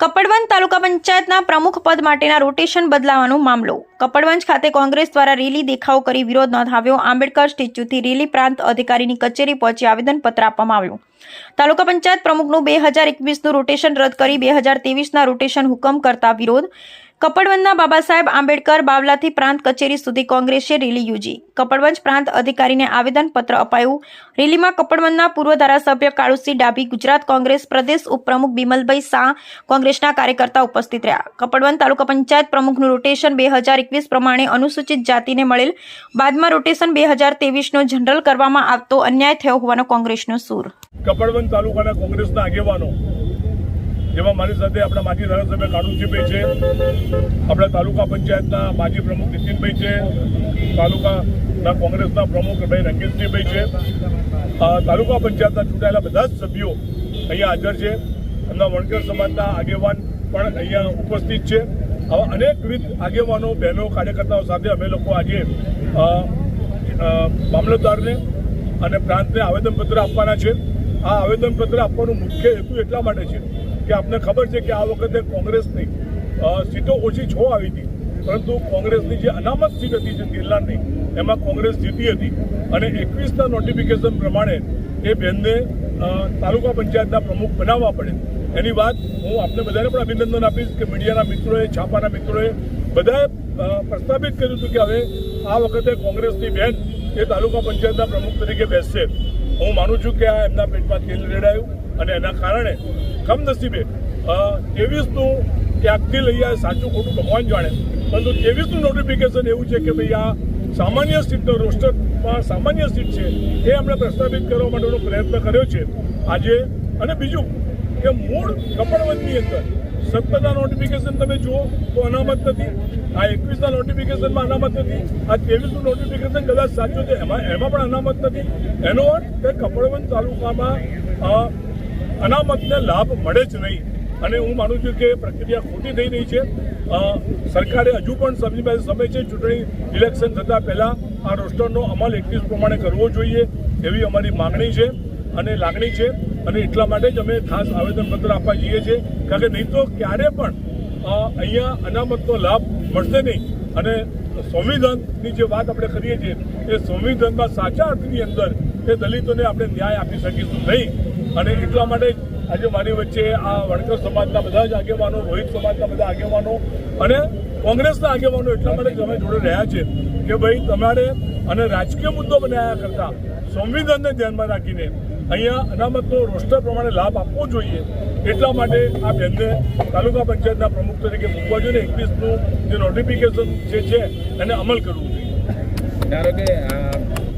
કપડવંજ તાલુકા પંચાયતના પ્રમુખ પદ માટેના રોટેશન બદલાવાનો મામલો. કપડવંજ ખાતે કોંગ્રેસ દ્વારા રેલી દેખાવ કરી વિરોધ નોંધાવ્યો. આંબેડકર સ્ટેચ્યુથી રેલી પ્રાંત અધિકારીની કચેરી પહોંચી આવેદનપત્ર આપવામાં આવ્યું. તાલુકા પંચાયત પ્રમુખનું બે હજાર એકવીસનું રોટેશન રદ કરી બે હજાર તેવીસના રોટેશન હુકમ કરતા વિરોધ. કપડવંજના બાબા સાહેબ આંબેડકર બાવલાથી પ્રાંત કચેરી સુધી કોંગ્રેસે રેલી યોજી. કપડવંજ પ્રાંત અધિકારીને આવેદનપત્ર અપાયું. રેલીમાં કપડવંજના પૂર્વ ધારાસભ્ય કાળુસિંહ ડાભી, ગુજરાત કોંગ્રેસ પ્રદેશ ઉપપ્રમુખ બિમલભાઈ શાહ કોંગ્રેસના કાર્યકર્તા ઉપસ્થિત રહ્યા. કપડવંજ તાલુકા પંચાયત પ્રમુખનું રોટેશન બે હજાર એકવીસ પ્રમાણે અનુસૂચિત જાતિને મળેલ બાદમાં રોટેશન બે હજાર તેવીસનો જનરલ કરવામાં આવતો અન્યાય થયો હોવાનો કોંગ્રેસનો સૂર. કપડવંત તાલુકાના કોંગ્રેસના આગેવાનો, જેમાં મારી સાથે આપણા માજી ધારાસભ્ય કાળુજીભાઈ છે, આપણા તાલુકા પંચાયતના માજી પ્રમુખ નીતિનભાઈ છે, તાલુકાના કોંગ્રેસના પ્રમુખ ભાઈ રંગેશજીભાઈ છે. તાલુકા પંચાયતના ચૂંટાયેલા બધા જ સભ્યો અહીંયા હાજર છે. એમના વણકર સમાજના આગેવાન પણ અહીંયા ઉપસ્થિત છે. આવા અનેકવિધ આગેવાનો, બહેનો, કાર્યકર્તાઓ સાથે અમે લોકો આજે મામલતદારને અને પ્રાંતને આવેદનપત્ર આપવાના છે. આ આવેદનપત્ર આપવાનું મુખ્ય હેતુ એટલા માટે છે કે આપને ખબર છે કે આ વખતે કોંગ્રેસની સીટો ઓછી છ આવી હતી. પરંતુ કોંગ્રેસની જે અનામત સીટ હતી જે તેલનારની એમાં કોંગ્રેસ જીતી હતી. અને એકવીસના નોટિફિકેશન પ્રમાણે એ બેનને તાલુકા પંચાયતના પ્રમુખ બનાવવા પડે. એની વાત હું આપને બધાને પણ અભિનંદન આપીશ કે મીડિયાના મિત્રોએ, છાપાના મિત્રોએ બધાએ પ્રસ્થાપિત કર્યું હતું કે હવે આ વખતે કોંગ્રેસની બેન એ તાલુકા પંચાયતના પ્રમુખ તરીકે બેસશે. હું માનું છું કે આ એમના પેટમાં તેલ રેડાયું અને એના કારણે કમનસીબે ત્રેવીસનું ક્યાંકથી લઈ આવે સાચું ખોટું ભગવાન જાણે. પરંતુ ત્રેવીસનું નોટિફિકેશન એવું છે કે ભાઈ આ સામાન્ય સીટનો રોસ્ટરમાં સામાન્ય સીટ છે, એ એમણે પ્રસ્થાપિત કરવા માટેનો પ્રયત્ન કર્યો છે. આજે અને બીજું કે મૂળ કપડવંતની અંદર. સત્તરના નોટિફિકેશન તમે જુઓ તો અનામત નથી. આ એકવીસના નોટિફિકેશનમાં અનામત નથી. આ ત્રેવીસનું નોટિફિકેશન કદાચ સાચું છે, એમાં એમાં પણ અનામત નથી. એનો અર્થ કે કપડવંત તાલુકામાં અનામતને લાભ મળે જ નહીં. અને હું માનું છું કે પ્રક્રિયા ખોટી થઈ રહી છે. સરકારે હજુ પણ સમજી પાસે સમય છે, ચૂંટણી ઇલેક્શન થતાં પહેલાં આ રોસ્ટરનો અમલ એકવીસ પ્રમાણે કરવો જોઈએ એવી અમારી માગણી છે. અને લાગણી છે અને એટલા માટે જ અમે ખાસ આવેદનપત્ર આપવા જઈએ છીએ. કારણ કે નહીં તો ક્યારે પણ અહીંયા અનામતનો લાભ મળશે નહીં. અને સંવિધાનની જે વાત આપણે કરીએ છીએ, એ સંવિધાનમાં સાચા અર્થની અંદર એ દલિતોને આપણે ન્યાય આપી શકીશું નહીં. અને એટલા માટે આજે મારી વચ્ચે આ વણકર સમાજના બધા જ આગેવાનો, રોહિત સમાજના બધા આગેવાનો અને કોંગ્રેસના આગેવાનો એટલા માટે જ અમે જોડે રહ્યા છે કે ભાઈ તમારે અને રાજકીય મુદ્દો બનાવ્યા કરતા સંવિધાનને ધ્યાનમાં રાખીને અહીંયા અનામતનો રોસ્ટર પ્રમાણે લાભ આપવો જોઈએ. એટલા માટે આ બેનને તાલુકા પંચાયતના પ્રમુખ તરીકે મૂકવા જોઈએ એકવીસનું જે નોટિફિકેશન જે છે એને અમલ કરવું જોઈએ. ધારો કે